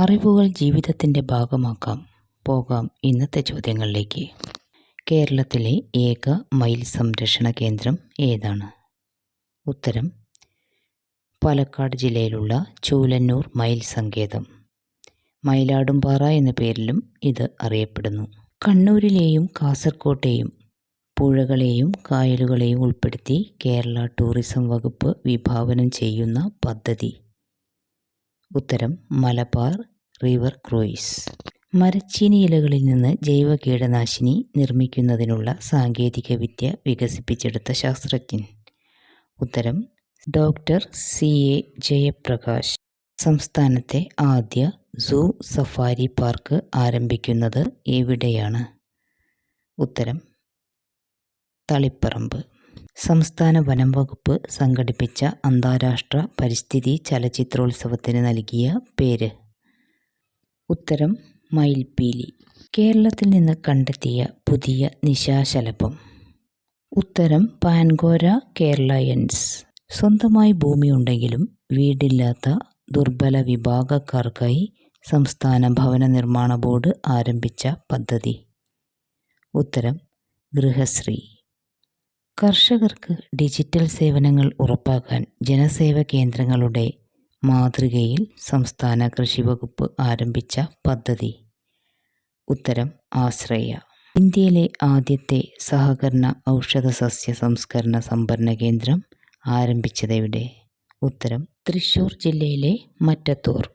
അറിവുകൾ ജീവിതത്തിന്റെ ഭാഗമാക്കാം. പോകാം ഇന്നത്തെ ചോദ്യങ്ങളിലേക്ക്. കേരളത്തിലെ ഏക മയിൽ സംരക്ഷണ കേന്ദ്രം ഏതാണ്? ഉത്തരം പാലക്കാട് ജില്ലയിലുള്ള ചൂലന്നൂർ മയിൽ സങ്കേതം. മയിലാടുംപാറ എന്ന പേരിലും ഇത് അറിയപ്പെടുന്നു. കണ്ണൂരിലെയും കാസർകോട്ടെയും പുഴകളെയും കായലുകളെയും ഉൾപ്പെടുത്തി കേരള ടൂറിസം വകുപ്പ് വിഭാവനം ചെയ്യുന്ന പദ്ധതി. ഉത്തരം മലബാർ റിവർ ക്രൂയിസ്. മരച്ചീനി ഇലകളിൽ നിന്ന് ജൈവ കീടനാശിനി നിർമ്മിക്കുന്നതിനുള്ള സാങ്കേതികവിദ്യ വികസിപ്പിച്ചെടുത്ത ശാസ്ത്രജ്ഞൻ. ഉത്തരം ഡോക്ടർ സി. എ. ജയപ്രകാശ്. സംസ്ഥാനത്തെ ആദ്യ സൂ സഫാരി പാർക്ക് ആരംഭിക്കുന്നത് എവിടെയാണ്? ഉത്തരം തളിപ്പറമ്പ്. സംസ്ഥാന വനം വകുപ്പ് സംഘടിപ്പിച്ച അന്താരാഷ്ട്ര പരിസ്ഥിതി ചലച്ചിത്രോത്സവത്തിന് നൽകിയ പേര്. ഉത്തരം മയിൽപ്പീലി കേരളത്തിൽ നിന്ന് കണ്ടെത്തിയ പുതിയ നിശാശലഭം. ഉത്തരം പാൻഗോര കേരളയൻസ്. സ്വന്തമായി ഭൂമിയുണ്ടെങ്കിലും വീടില്ലാത്ത ദുർബല വിഭാഗക്കാർക്കായി സംസ്ഥാന ഭവന നിർമ്മാണ ബോർഡ് ആരംഭിച്ച പദ്ധതി. ഉത്തരം ഗൃഹശ്രീ. കർഷകർക്ക് ഡിജിറ്റൽ സേവനങ്ങൾ ഉറപ്പാക്കാൻ ജനസേവ കേന്ദ്രങ്ങളുടെ മാതൃകയിൽ സംസ്ഥാന കൃഷി വകുപ്പ് ആരംഭിച്ച പദ്ധതി. ഉത്തരം ആശ്രയ. ഇന്ത്യയിലെ ആദ്യത്തെ സഹകരണ ഔഷധ സസ്യ സംസ്കരണ സംഭരണ കേന്ദ്രം ആരംഭിച്ചതെവിടെ? ഉത്തരം തൃശ്ശൂർ ജില്ലയിലെ മറ്റത്തൂർ.